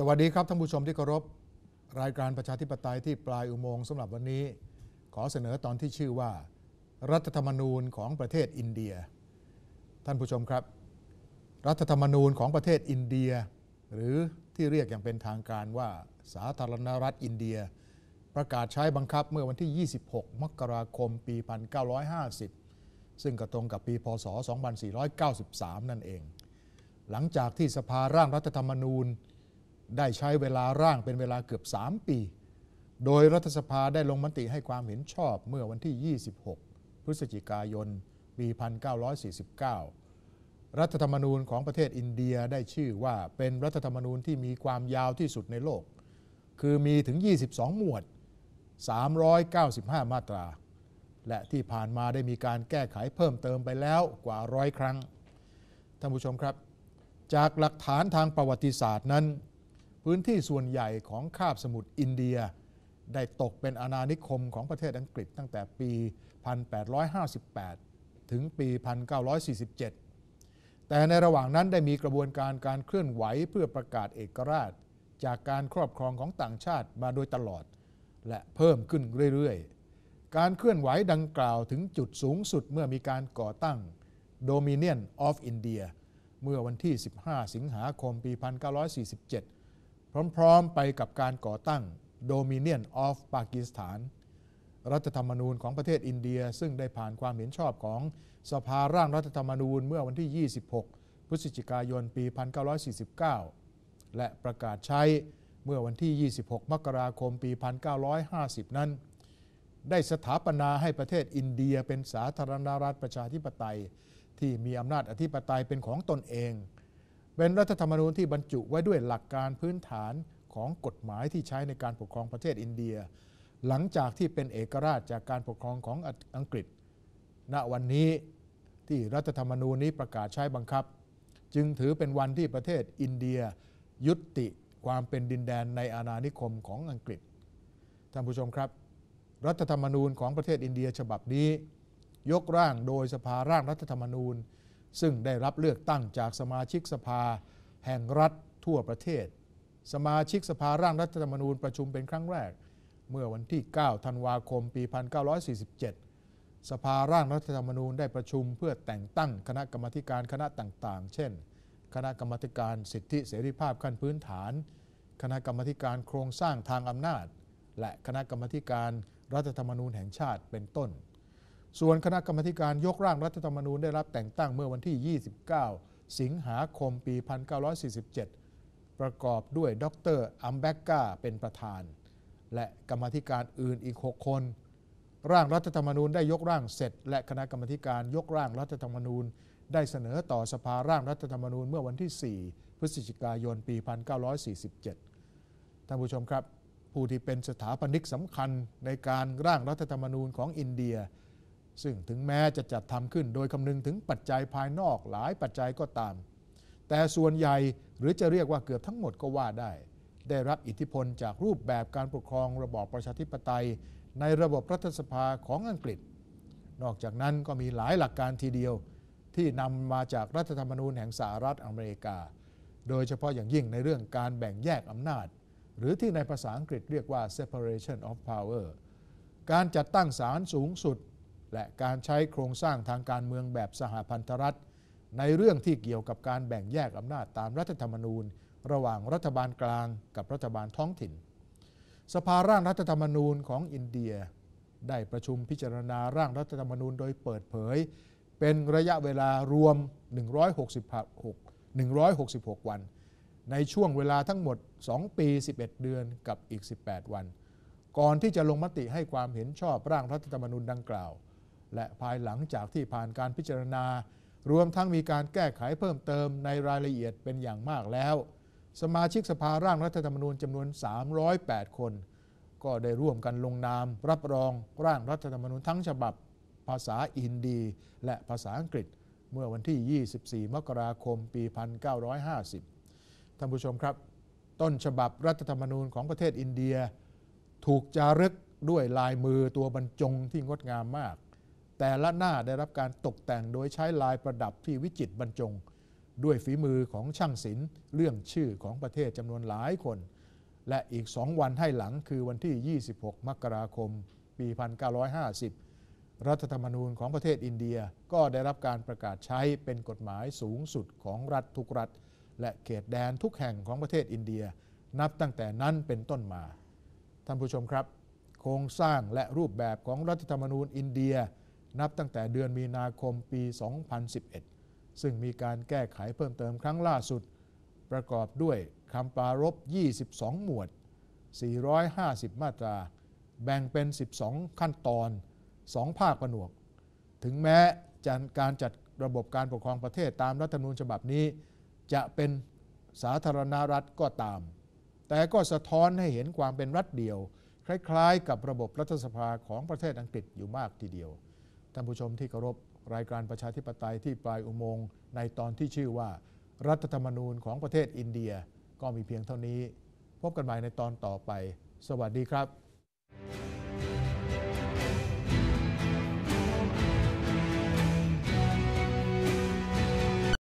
สวัสดีครับท่านผู้ชมที่เคารพ รายการประชาธิปไตยที่ปลายอุโมงค์สำหรับวันนี้ ขอเสนอตอนที่ชื่อว่า รัฐธรรมนูญของประเทศอินเดีย ท่านผู้ชมครับ รัฐธรรมนูญของประเทศอินเดีย หรือที่เรียกอย่างเป็นทางการว่าสาธารณรัฐอินเดีย ประกาศใช้บังคับเมื่อวันที่ 26 มกราคม ปี 1950 ซึ่งก็ตรงกับปี พศ 2493 นั่นเอง หลังจากที่สภาร่างรัฐธรรมนูญ ได้ใช้เวลาร่างเป็นเวลาเกือบ 3 ปี โดยรัฐสภาได้ลงมติให้ความเห็นชอบเมื่อวันที่ 26 พฤศจิกายน ปี 1949 รัฐธรรมนูญของประเทศอินเดียได้ชื่อว่าเป็นรัฐธรรมนูญที่มีความยาวที่สุดในโลก คือมีถึง 22 หมวด 395 มาตรา และที่ผ่านมาได้มีการแก้ไขเพิ่มเติมไปแล้วกว่าร้อยครั้ง ท่านผู้ชมครับ จากหลักฐานทางประวัติศาสตร์นั้น พื้นที่ส่วนใหญ่ของคาบสมุทรอินเดีย ได้ตกเป็นอาณานิคมของประเทศอังกฤษตั้งแต่ปี 1858 ถึงปี 1947 แต่ในระหว่างนั้นได้มีกระบวนการการเคลื่อนไหวเพื่อประกาศเอกราช จากการครอบครองของต่างชาติมาโดยตลอด และเพิ่มขึ้นเรื่อยๆ การเคลื่อนไหวดังกล่าวถึงจุดสูงสุดเมื่อมีการก่อตั้ง Dominion of India เมื่อวันที่ 15 สิงหาคม ปี 1947 พร้อมๆไปกับการก่อตั้ง Dominion of Pakistan รัฐธรรมนูญของประเทศอินเดีย ซึ่งได้ผ่านความเห็นชอบของสภาร่างรัฐธรรมนูญเมื่อวันที่ 26 พฤศจิกายนปี 1949 และประกาศใช้เมื่อวันที่ 26 มกราคมปี 1950 นั้น ได้สถาปนาให้ประเทศอินเดียเป็นสาธารณรัฐประชาธิปไตย ที่มีอำนาจอธิปไตยเป็นของตนเอง เป็นรัฐธรรมนูญที่บรรจุไว้ด้วยหลักการพื้นฐานของกฎหมายที่ใช้ในการปกครองประเทศอินเดีย หลังจากที่เป็นเอกราชจากการปกครองของอังกฤษ ณวันนี้ที่รัฐธรรมนูญนี้ประกาศใช้บังคับ จึงถือเป็นวันที่ประเทศอินเดีย ยุติความเป็นดินแดนในอาณานิคมของอังกฤษท่านผู้ชมครับ รัฐธรรมนูญของประเทศอินเดียฉบับนี้ ยกร่างโดยสภาร่างรัฐธรรมนูญ ซึ่งได้รับเลือกตั้งจากสมาชิกสภา แห่งรัฐทั่วประเทศ สมาชิกสภาร่างรัฐธรรมนูญประชุมเป็นครั้งแรก เมื่อวันที่ 9 ธันวาคม ปี 1947 สภาร่างรัฐธรรมนูญได้ประชุมเพื่อแต่งตั้งคณะกรรมการคณะต่างๆ เช่น คณะกรรมการสิทธิเสรีภาพขั้นพื้นฐาน คณะกรรมการโครงสร้างทางอำนาจ และคณะกรรมการรัฐธรรมนูญแห่งชาติเป็นต้น ส่วนคณะกรรมการยกร่างรัฐธรรมนูญได้รับแต่งตั้งเมื่อวันที่ 29 สิงหาคมปี 1947 ประกอบด้วยดรอัมแบกกาเป็นประธาน และกรรมาการอื่นอีก 6 คน ร่างรัฐธรรมนูญได้ยกร่างเสร็จ และคณะกรรมการยกร่างรัฐธรรมนูญ ได้เสนอต่อสภาร่างรัฐธรรมนูญเมื่อวันที่ 4 พฤศจิกายนปี 1947 ท่านผู้ชมครับ ผู้ที่เป็นสถาปนิกสำคัญในการร่างรัฐธรรมนูญของอินเดีย ซึ่งถึงแม้จะจัดทำขึ้นโดยคำนึงถึงปัจจัยภายนอกหลายปัจจัยก็ตาม แต่ส่วนใหญ่หรือจะเรียกว่าเกือบทั้งหมดก็ว่าได้ ได้รับอิทธิพลจากรูปแบบการปกครองระบอบประชาธิปไตย ในระบบรัฐสภาของอังกฤษ นอกจากนั้นก็มีหลายหลักการทีเดียว ที่นำมาจากรัฐธรรมนูญแห่งสหรัฐอเมริกา โดยเฉพาะอย่างยิ่งในเรื่องการแบ่งแยกอำนาจ หรือที่ในภาษาอังกฤษเรียกว่า separation of power การจัดตั้งศาลสูงสุด และการใช้โครงสร้างทางการเมืองแบบสหพันธรัฐ ในเรื่องที่เกี่ยวกับการแบ่งแยกอำนาจตามรัฐธรรมนูญ ระหว่างรัฐบาลกลางกับรัฐบาลท้องถิ่น สภาร่างรัฐธรรมนูญของอินเดีย ได้ประชุมพิจารณาร่างรัฐธรรมนูญโดยเปิดเผย เป็นระยะเวลารวม 166 166 วัน ในช่วงเวลาทั้งหมด 2 ปี 11 เดือนกับอีก 18 วัน ก่อนที่จะลงมติให้ความเห็นชอบร่างรัฐธรรมนูญดังกล่าว และภายหลังจากที่ผ่านการพิจารณา รวมทั้งมีการแก้ไขเพิ่มเติมในรายละเอียดเป็นอย่างมากแล้ว สมาชิกสภาร่างรัฐธรรมนูญจำนวน 308 คน ก็ได้ร่วมกันลงนาม รับรองร่างรัฐธรรมนูญทั้งฉบับ ภาษาอินดี และภาษาอังกฤษ เมื่อวันที่ 24 มกราคม ปี 1950 ท่านผู้ชมครับ ต้นฉบับรัฐธรรมนูญของประเทศอินเดีย ถูกจารึกด้วยลายมือตัวบรรจงที่งดงามมาก แต่ละหน้าได้รับการตกแต่งโดยใช้ลายประดับที่วิจิตรบรรจง ด้วยฝีมือของช่างศิลป์เรื่องชื่อของประเทศจำนวนหลายคน และอีกสองวันให้หลังคือวันที่ 26 มกราคม ปี 1950 รัฐธรรมนูญของประเทศอินเดียก็ได้รับการประกาศใช้เป็นกฎหมายสูงสุดของรัฐทุกรัฐ และเขตแดนทุกแห่งของประเทศอินเดีย นับตั้งแต่นั้นเป็นต้นมา ท่านผู้ชมครับ โครงสร้างและรูปแบบของรัฐธรรมนูญอินเดีย นับตั้งแต่เดือนมีนาคมปี 2011 ซึ่งมีการแก้ไขเพิ่มเติมครั้งล่าสุด ประกอบด้วยคำปรารภ22 หมวด 450 มาตรา แบ่งเป็น 12 ขั้นตอน 2 ภาคผนวก ถึงแม้การจัดระบบการปกครองประเทศตามรัฐธรรมนูญฉบับนี้ จะเป็นสาธารณรัฐก็ตาม แต่ก็สะท้อนให้เห็นความเป็นรัฐเดียว คล้ายๆ กับระบบรัฐสภาของประเทศอังกฤษอยู่มากทีเดียว ท่านผู้ชมที่เคารพรายการประชาธิปไตยที่ปลายอุโมงค์ในตอนที่ชื่อว่า รัฐธรรมนูญของประเทศอินเดีย ก็มีเพียงเท่านี้ พบกันใหม่ในตอนต่อไป สวัสดีครับ